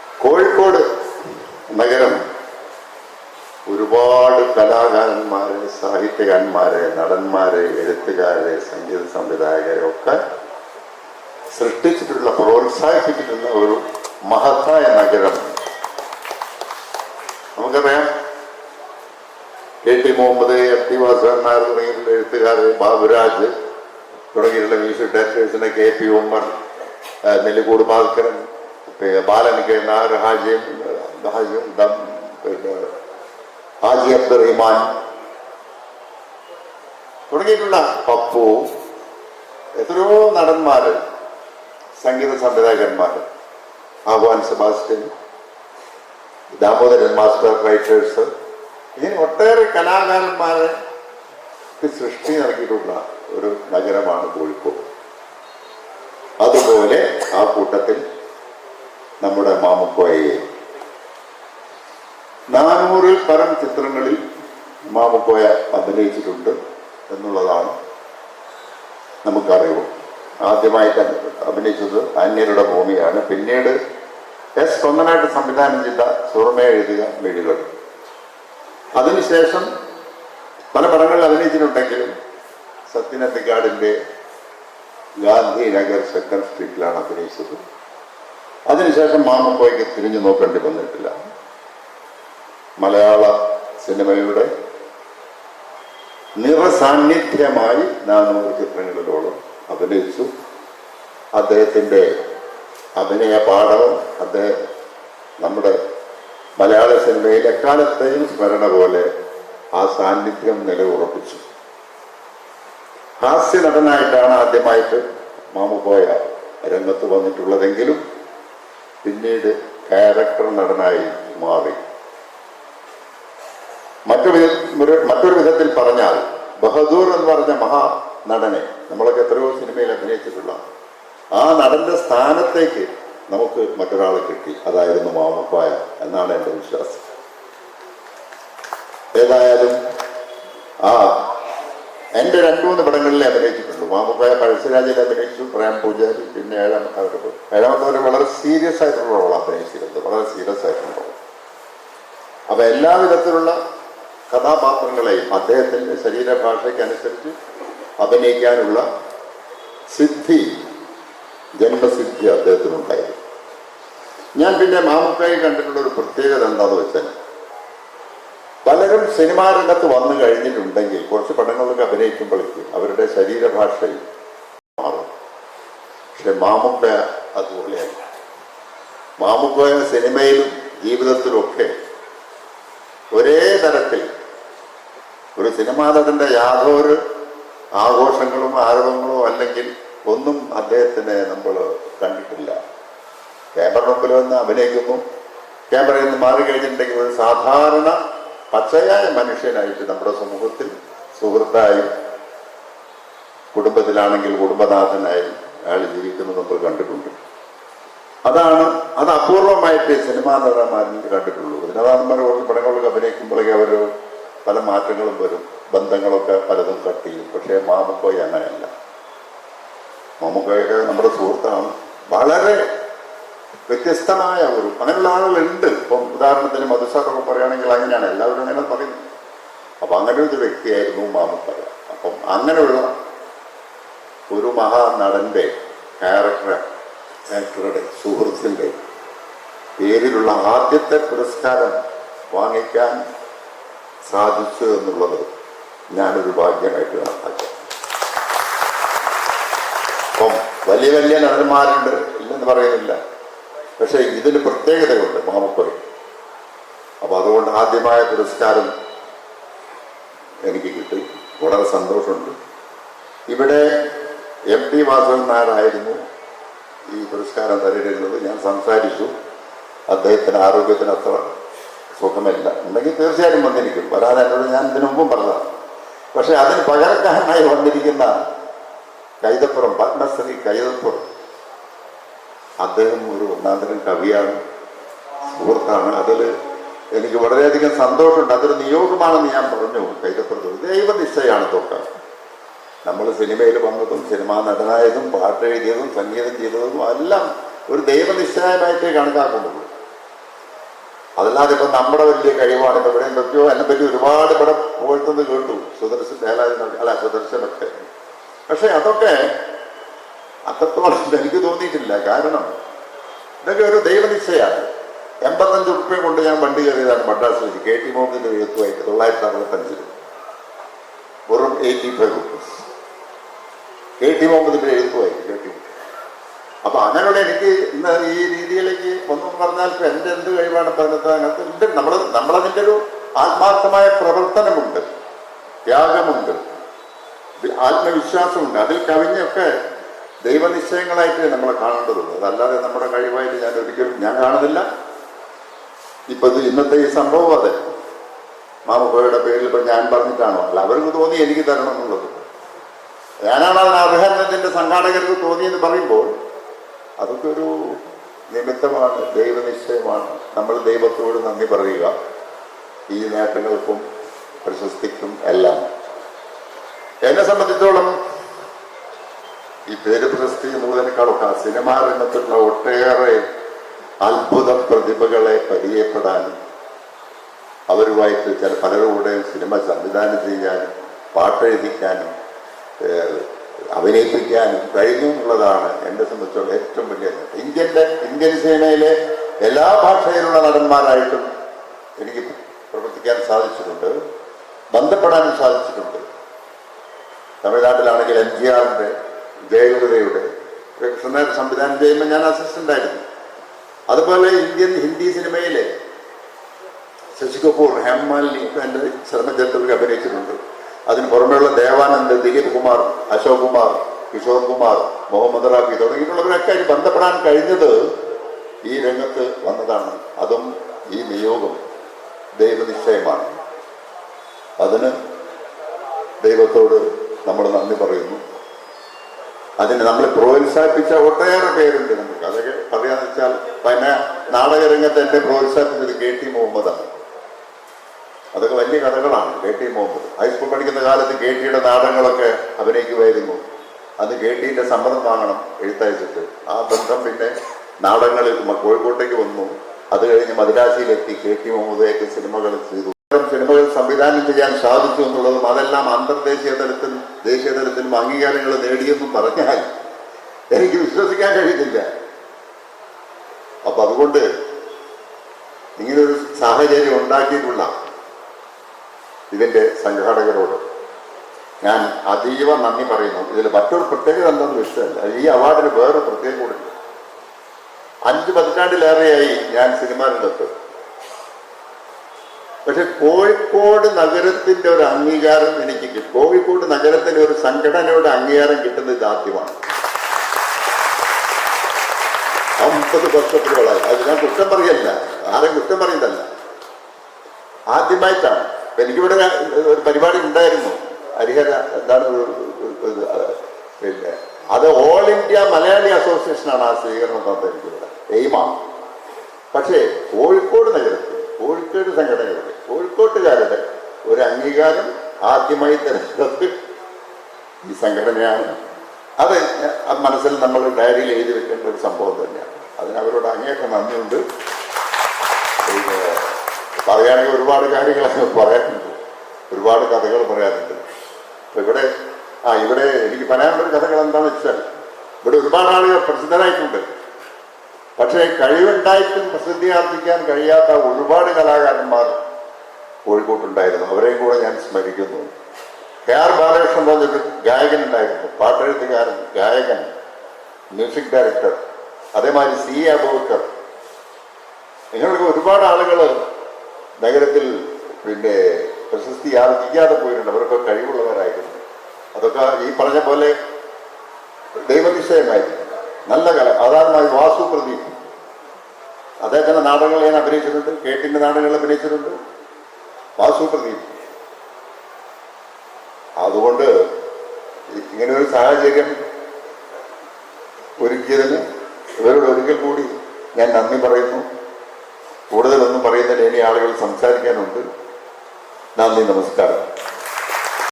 കോഴിക്കോട് നഗരം ഒരുപാട് കലാകാരന്മാരെ സാഹിത്യകാരന്മാരെ നടന്മാരെ എഴുത്തുകാരെ സംഗീത സംവിധായകരെ ഒക്കെ സൃഷ്ടിച്ചിട്ടുള്ള പ്രോത്സാഹിപ്പിച്ചിട്ടുള്ള ഒരു മഹത്തായ നഗരം. നമുക്കറിയാം K T Muhammad F T Vasudevan തുടങ്ങിയിട്ടുള്ള എഴുത്തുകാർ ബാബുരാജ് തുടങ്ങിയിട്ടുള്ള മ്യൂസിക് ഡയറക്ടേഴ്സിനെ കെ പി ഉമ്മർ നെല്ലിക്കോട് ഭാസ്കരൻ പിന്നെ കെ ഹാജിയും ഹാജി ഹാജി ദം- പിന്നെ ഹാജി അബ്ദുറഹിമാൻ. തുടങ്ങിയിട്ടുള്ള പപ്പു എത്രയോ നടന്മാര് സംഗീത സംവിധായകന്മാര് ആഹ്വാൻ സെബാസ്റ്റ്യൻ ദാമോദരൻ മാസ്റ്റർ റൈറ്റേഴ്സ് ഇങ്ങനെ ഒട്ടേറെ കലാകാരന്മാരെ സൃഷ്ടി നൽകിയിട്ടുള്ള ഒരു നഗരമാണ് കോഴിക്കോട്. അതുപോലെ ആ കൂട്ടത്തിൽ മാമുക്കോയെ. നാനൂറിൽ പരം ചിത്രങ്ങളിൽ മാമുക്കോയ അഭിനയിച്ചിട്ടുണ്ട് എന്നുള്ളതാണ് നമുക്കറിവ് ആദ്യമായിട്ട് അഭിനയിച്ചത് അന്യരുടെ ഭൂമിയാണ്. പിന്നീട് എസ് കൊന്നനായിട്ട് സംവിധാനം ചെയ്ത സുറമ എഴുതിയ മിഴികൾ. അതിനുശേഷം പല പടങ്ങളിൽ അഭിനയിച്ചിട്ടുണ്ടെങ്കിലും സത്യനത്തിക്കാടിന്റെ ഗാന്ധി നഗർ സെക്കൻഡ് സ്ട്രീറ്റിലാണ് അഭിനയിച്ചത്. അതിനുശേഷം മാമക്കോയ്ക്ക് തിരിഞ്ഞു നോക്കേണ്ടി വന്നിട്ടില്ല. മലയാള സിനിമയുടെ നിറസാന്നിധ്യമായി നാനൂറ് ചിത്രങ്ങളിലോളം അഭിനയിച്ചു. അദ്ദേഹത്തിന്റെ അഭിനയ പാഠവും അദ്ദേഹം നമ്മുടെ മലയാള സിനിമയിൽ എക്കാലത്തെയും സ്മരണ പോലെ ആ സാന്നിധ്യം നിലയുറപ്പിച്ചു. ഹാസ്യ നടനായിട്ടാണ് ആദ്യമായിട്ട് മാമുപോയ രംഗത്ത് വന്നിട്ടുള്ളതെങ്കിലും പിന്നീട് ക്യാരക്ടർ നടനായി മാറി. മറ്റു മറ്റൊരു വിധത്തിൽ പറഞ്ഞാൽ ബഹദൂർ എന്ന് പറഞ്ഞ മഹാ നടനെ നമ്മളൊക്കെ എത്രയോ സിനിമയിൽ അഭിനയിച്ചിട്ടുള്ള ആ നടന്റെ സ്ഥാനത്തേക്ക് നമുക്ക് മറ്റൊരാളെ കിട്ടി. അതായിരുന്നു മാമപ്പായ എന്നാണ് എന്റെ വിശ്വാസം. ഏതായാലും ആ എന്റെ രണ്ടു മൂന്ന് പടങ്ങളിലെ അഭിനയിച്ചിട്ടുള്ളൂ മാമുപ്പായ പഴശ്ശിരാജയിൽ അഭിനയിച്ചു. പ്രേം പൂജാരി പിന്നെ ഏഴാമത്തെ അവരുടെ ഏഴാമത്തെ അവർ വളരെ സീരിയസ് ആയിട്ടുള്ള റോൾ അഭിനയിച്ചിരുന്നത് വളരെ സീരിയസ് ആയിട്ടുള്ള റോൾ അപ്പൊ എല്ലാ വിധത്തിലുള്ള കഥാപാത്രങ്ങളെയും അദ്ദേഹത്തിന്റെ ശരീരഭാഷയ്ക്കനുസരിച്ച് അഭിനയിക്കാനുള്ള സിദ്ധി ജന്മസിദ്ധി അദ്ദേഹത്തിനുണ്ടായിരുന്നു. ഞാൻ പിന്നെ മാമുക്കായി കണ്ടിട്ടുള്ള ഒരു പ്രത്യേകത എന്താന്ന് വെച്ചാൽ പലരും സിനിമാ രംഗത്ത് വന്നു കഴിഞ്ഞിട്ടുണ്ടെങ്കിൽ കുറച്ച് പടങ്ങളിലൊക്കെ അഭിനയിക്കുമ്പോഴേക്ക് അവരുടെ ശരീരഭാഷയിൽ മാറും. പക്ഷെ മാമുക്ക അതുപോലെയല്ല. മാമുക്ക സിനിമയിലും ജീവിതത്തിലുമൊക്കെ ഒരേ തരത്തിൽ ഒരു സിനിമാ നടന്റെ യാതൊരു ആഘോഷങ്ങളും ആരവങ്ങളോ അല്ലെങ്കിൽ ഒന്നും അദ്ദേഹത്തിനെ നമ്മൾ കണ്ടിട്ടില്ല. ക്യാമറ മുമ്പിൽ വന്ന് അഭിനയിക്കുന്നു. ക്യാമറയിൽ നിന്ന് മാറിക്കഴിഞ്ഞിട്ടുണ്ടെങ്കിൽ ഒരു സാധാരണ പച്ചയായ മനുഷ്യനായിട്ട് നമ്മുടെ സമൂഹത്തിൽ സുഹൃത്തായും കുടുംബത്തിലാണെങ്കിൽ കുടുംബനാഥനായി അയാൾ ജീവിക്കുന്നത് നമ്മൾ കണ്ടിട്ടുണ്ട്. അതാണ് അത് അപൂർവമായിട്ട് സിനിമാ നടന്മാരിൽ കണ്ടിട്ടുള്ളൂ. നടന്മാർ കുറച്ച് പടങ്ങളിലൊക്കെ അഭിനയിക്കുമ്പോഴേക്കും അവർ പല മാറ്റങ്ങളും വരും. ബന്ധങ്ങളൊക്കെ പലതും കട്ട് ചെയ്യും. പക്ഷേ മാമുക്കോയി അങ്ങനെയല്ല. മാമുക്കോയൊക്കെ നമ്മുടെ സുഹൃത്താണ്. വളരെ വ്യത്യസ്തമായ ഒരു അങ്ങനെയുള്ള ആളുകളുണ്ട്. ഇപ്പം ഉദാഹരണത്തിന് മധുസാറൊക്കെ പറയുകയാണെങ്കിൽ അങ്ങനെയാണ്. എല്ലാവരും അങ്ങനെ പറയുന്നത് അപ്പം അങ്ങനെ ഒരു വ്യക്തിയായിരുന്നു മാമുക്കോയ അപ്പം അങ്ങനെയുള്ള ഒരു മഹാനടന്റെ ക്യാരക്ടർ ആക്ടറുടെ സുഹൃത്തിന്റെ പേരിലുള്ള ആദ്യത്തെ പുരസ്കാരം വാങ്ങിക്കാൻ സാധിച്ചു എന്നുള്ളത് ഞാനൊരു ഭാഗ്യമായിട്ട് കണക്കാക്കി. അപ്പം വലിയ വലിയ നടന്മാരുണ്ട്. ഇല്ലെന്ന് പറയുന്നില്ല. പക്ഷെ ഇതിന് പ്രത്യേകതയുണ്ട് മാമക്കോയി. അപ്പൊ അതുകൊണ്ട് ആദ്യമായ പുരസ്കാരം എനിക്ക് കിട്ടി. വളരെ സന്തോഷമുണ്ട്. ഇവിടെ എം ടി വാസവൻ നായരായിരുന്നു ഈ പുരസ്കാരം തരേണ്ടിരുന്നത് ഞാൻ സംസാരിച്ചു. അദ്ദേഹത്തിന് ആരോഗ്യത്തിന് അത്ര സുഖമില്ല. ഉണ്ടെങ്കിൽ തീർച്ചയായും വന്നിരിക്കും. വരാതെ എന്നോട് ഞാൻ ഇതിനു മുമ്പും പറഞ്ഞതാണ്. പക്ഷേ അതിന് പകരക്കാരനായി വന്നിരിക്കുന്ന കൈതപ്പുറം പത്മശ്രീ കൈതപ്പുറം അദ്ദേഹം ഒരു ഒന്നാന്തരം കവിയാണ് സുഹൃത്താണ്. അതിൽ എനിക്ക് വളരെയധികം സന്തോഷമുണ്ട്. അതൊരു നിയോഗമാണെന്ന് ഞാൻ പറഞ്ഞു കൈതപ്പുറത്ത് ദൈവനിശ്ചയമാണ് തൊട്ട്. നമ്മൾ സിനിമയിൽ വന്നതും സിനിമാ നടനായതും പാട്ട് എഴുതിയതും സംഗീതം ചെയ്തതും എല്ലാം ഒരു ദൈവനിശ്ചയമായിട്ടേ കണക്കാക്കുന്നുള്ളൂ. അതല്ലാതെ ഇപ്പം നമ്മുടെ വലിയ കഴിവാണ്. ഇവിടെ എന്തൊക്കെയോ എന്നെ പറ്റി ഒരുപാട് ഇവിടെ പോയിട്ടെന്ന് കേട്ടു. സുദർശൻ വേലായുധനൊക്കെ അല്ല സുദർശനൊക്കെ. പക്ഷേ അതൊക്കെ അത്രത്തോളം എനിക്ക് തോന്നിയിട്ടില്ല. കാരണം ഇതൊക്കെ ഒരു ദൈവനിശ്ചയാണ് എൺപത്തഞ്ച് ഉറുപ്പ്യ കൊണ്ട് ഞാൻ വണ്ടി കയറിയതാണ് മദ്രാസ് വെച്ച്. കെ ടി മോഹന്റെ എഴുത്തുമായിട്ട് തൊള്ളായിരത്തി അറുപത്തഞ്ചിൽ വെറും eighty five rupees K T മോഹന്റെ എഴുത്തുമായിട്ട് കെ ടി അപ്പൊ അങ്ങനെയുള്ള എനിക്ക് ഇന്ന് ഈ രീതിയിലേക്ക് ഒന്നും പറഞ്ഞാൽ ഇപ്പൊ എന്റെ എന്ത് കഴിവാണ് പറഞ്ഞത് നമ്മൾ നമ്മളതിന്റെ ഒരു ആത്മാർത്ഥമായ പ്രവർത്തനമുണ്ട്. ത്യാഗമുണ്ട്. ആത്മവിശ്വാസമുണ്ട്. അതിൽ കവിഞ്ഞൊക്കെ ദൈവനിശ്ചയങ്ങളായിട്ട് നമ്മളെ കാണേണ്ടതുള്ളൂ. അതല്ലാതെ നമ്മുടെ കഴിവായിട്ട് ഞാൻ ഒരിക്കലും ഞാൻ കാണുന്നില്ല. ഇപ്പൊ ഇന്നത്തെ ഈ സംഭവം അതെ. മാമുക്കോയുടെ പേരിൽ ഇപ്പൊ ഞാൻ പറഞ്ഞിട്ടാണോ? അല്ല അവർക്ക് തോന്നി എനിക്ക് തരണം എന്നുള്ളത്. ഞാനാണ് അതിന് അർഹരണത്തിന്റെ സംഘാടകർക്ക് തോന്നിയെന്ന് പറയുമ്പോൾ അതൊക്കെ ഒരു നിമിത്തമാണ് ദൈവനിശ്ചയമാണ്. നമ്മൾ ദൈവത്തോട് നന്ദി പറയുക. ഈ നേട്ടങ്ങൾക്കും പ്രശസ്തിക്കും എല്ലാം. എന്നെ സംബന്ധിച്ചോളം ഈ പേര് പ്രശസ്തി എന്നുള്ളതിനേക്കാളൊക്കെ ആ സിനിമാ രംഗത്തുള്ള ഒട്ടേറെ അത്ഭുത പ്രതിഭകളെ പരിചയപ്പെടാനും അവരുമായിട്ട് ചില പലരുടെ സിനിമ സംവിധാനം ചെയ്യാനും പാട്ടെഴുതിക്കാനും അഭിനയിപ്പിക്കാനും കഴിഞ്ഞു എന്നുള്ളതാണ് എന്നെ സംബന്ധിച്ചുള്ള ഏറ്റവും വലിയ ഇന്ത്യന്റെ ഇന്ത്യൻ സിനിമയിലെ എല്ലാ ഭാഷയിലുള്ള നടന്മാരായിട്ടും എനിക്ക് പ്രവർത്തിക്കാൻ സാധിച്ചിട്ടുണ്ട് ബന്ധപ്പെടാനും സാധിച്ചിട്ടുണ്ട്. തമിഴ്നാട്ടിലാണെങ്കിൽ എം ജി ആറിന്റെ ജയലളിതയുടെ കൃഷ്ണൻ സംവിധാനം ചെയ്യുമ്പോൾ ഞാൻ അസിസ്റ്റന്റ് ആയിരുന്നു. അതുപോലെ ഇന്ത്യൻ ഹിന്ദി സിനിമയിലെ ശശി കപൂർ ഒക്കെ എന്റെ ശ്രമചന്ദ്രത്തിൽ അഭിനയിച്ചിട്ടുണ്ട്. അതിന് പുറമെയുള്ള ദേവാനന്ദ് ദിലീപ് കുമാർ അശോക് കുമാർ കിഷോർ കുമാർ മുഹമ്മദ് റാഫി തുടങ്ങിയിട്ടുള്ളവരൊക്കെ അതിന് ബന്ധപ്പെടാൻ കഴിഞ്ഞത് ഈ രംഗത്ത് വന്നതാണ്. അതും ഈ നിയോഗം ദൈവനിശ്ചയമാണ്. അതിന് ദൈവത്തോട് നമ്മൾ നന്ദി പറയുന്നു. അതിന് നമ്മൾ പ്രോത്സാഹിപ്പിച്ച ഒട്ടേറെ പേരുണ്ട് നമുക്ക്. അതൊക്കെ പറയാന്ന് വെച്ചാൽ പിന്നെ നാടകരംഗത്ത് എന്നെ പ്രോത്സാഹിപ്പിച്ചത് കെ ടി മുഹമ്മദാണ്. അതൊക്കെ വലിയ കഥകളാണ് കെ ടി മുഹമ്മദ്. ഹൈസ്കൂൾ പഠിക്കുന്ന കാലത്ത് കെ ടിയുടെ നാടകങ്ങളൊക്കെ അഭിനയിക്കുമായിരുന്നു. അത് കെ ടിന്റെ സമ്മതം വാങ്ങണം എഴുത്തയച്ചിട്ട്. ആ ബന്ധം പിന്നെ നാടകങ്ങളിൽ കോഴിക്കോട്ടേക്ക് വന്നു. അത് കഴിഞ്ഞ് മദ്രാസിയിലെത്തി കെ ടി മുഹമ്മദയൊക്കെ സിനിമകൾ ചെയ്തു. സിനിമകൾ സംവിധാനം ചെയ്യാൻ സാധിച്ചു എന്നുള്ളതും അതെല്ലാം അന്തർദേശീയ തലത്തിൽ ദേശീയ തലത്തിലും അംഗീകാരങ്ങൾ നേടിയെന്നും പറഞ്ഞാൽ എനിക്ക് വിശ്വസിക്കാൻ കഴിയുന്നില്ല. അപ്പൊ അതുകൊണ്ട് ഇങ്ങനൊരു സാഹചര്യം ഉണ്ടാക്കിയിട്ടുള്ള ഇതിന്റെ സംഘാടകരോട് ഞാൻ അതീവ നന്ദി പറയുന്നു. ഇതിൽ മറ്റൊരു പ്രത്യേകത എന്താണെന്ന് വിഷയമല്ല ഈ അവാർഡിന് വേറെ പ്രത്യേകത കൂടെ ഉണ്ട് അഞ്ച് പതിറ്റാണ്ടിലേറെയായി ഞാൻ സിനിമാ രംഗത്ത് പക്ഷെ കോഴിക്കോട് നഗരത്തിന്റെ ഒരു അംഗീകാരം എനിക്ക് കോഴിക്കോട് നഗരത്തിന്റെ ഒരു സംഘടനയുടെ അംഗീകാരം കിട്ടുന്നത് ഇതാദ്യമാണ്. അമ്പത് വർഷത്തിലുള്ള അത് ഞാൻ കുറ്റം പറയല്ല. ആരും കുറ്റം പറയുന്നതല്ല. ആദ്യമായിട്ടാണ്. എനിക്കിവിടെ ഒരു പരിപാടി ഉണ്ടായിരുന്നു. ഹരിഹര എന്താണ് പിന്നെ അത് ഓൾ ഇന്ത്യ മലയാളി അസോസിയേഷനാണ് ആ സ്വീകരണം തന്നിരിക്കുന്നത്. എയിമാണ്. പക്ഷേ കോഴിക്കോട് നഗരത്തിൽ കോഴിക്കോട് സംഘടനകളുടെ കോഴിക്കോട്ടുകാരുടെ ഒരു അംഗീകാരം ആദ്യമായി തിരഞ്ഞെടുത്ത് ഈ സംഘടനയാണ്. അത് മനസ്സിൽ നമ്മൾ ഡയറിയിൽ എഴുതി വെക്കേണ്ട ഒരു സംഭവം തന്നെയാണ്. അതിന് അവരോട് അങ്ങേയറ്റം നന്ദിയുണ്ട്. പറയുകയാണെങ്കിൽ ഒരുപാട് കാര്യങ്ങൾ പറയാറുണ്ട്. ഒരുപാട് കഥകൾ പറയാനുണ്ട് അപ്പൊ ഇവിടെ ആ ഇവിടെ എനിക്ക് പറയാനുള്ളൊരു കഥകൾ എന്താണെന്ന് വെച്ചാൽ ഇവിടെ ഒരുപാട് ആളുകൾ പ്രസിദ്ധരായിട്ടുണ്ട്. പക്ഷേ കഴിവുണ്ടായിട്ടും പ്രസിദ്ധി ആർജിക്കാൻ കഴിയാത്ത ഒരുപാട് കലാകാരന്മാർ കോഴിക്കോട്ടുണ്ടായിരുന്നു. അവരെയും കൂടെ ഞാൻ സ്മരിക്കുന്നു. കെ ആർ ബാലകൃഷ്ണൻ പറഞ്ഞൊരു ഗായകൻ ഉണ്ടായിരുന്നു. പാട്ടെഴുത്തുകാരൻ ഗായകൻ മ്യൂസിക് ഡയറക്ടർ അതേമാതിരി സി അബൂക്കർ നിങ്ങൾക്ക് ഒരുപാട് ആളുകൾ നഗരത്തിൽ പിന്നെ പ്രശസ്തി ആർജിക്കാതെ പോയിട്ടുണ്ട്. അവരൊക്കെ കഴിവുള്ളവരായിരുന്നു. അതൊക്കെ ഈ പറഞ്ഞ പോലെ ദൈവനിശ്ചയമായിരുന്നു. നല്ല കല അതാരമായി വാസു പ്രദീപ് അദ്ദേഹത്തിന്റെ നാടകങ്ങൾ ഞാൻ അഭിനയിച്ചിട്ടുണ്ട് കേട്ടിന്റെ നാടകങ്ങൾ അഭിനയിച്ചിട്ടുണ്ട്. വാസു പ്രദീപ് അതുകൊണ്ട് ഇങ്ങനെ ഒരു സാഹചര്യം ഒരുക്കിയതിന് ഇവരോട് ഒരിക്കൽ കൂടി ഞാൻ നന്ദി പറയുന്നു. കൂടുതലൊന്നും പറയുന്നതിന് ഇനി ആളുകൾ സംസാരിക്കാനുണ്ട്. നന്ദി നമസ്കാരം.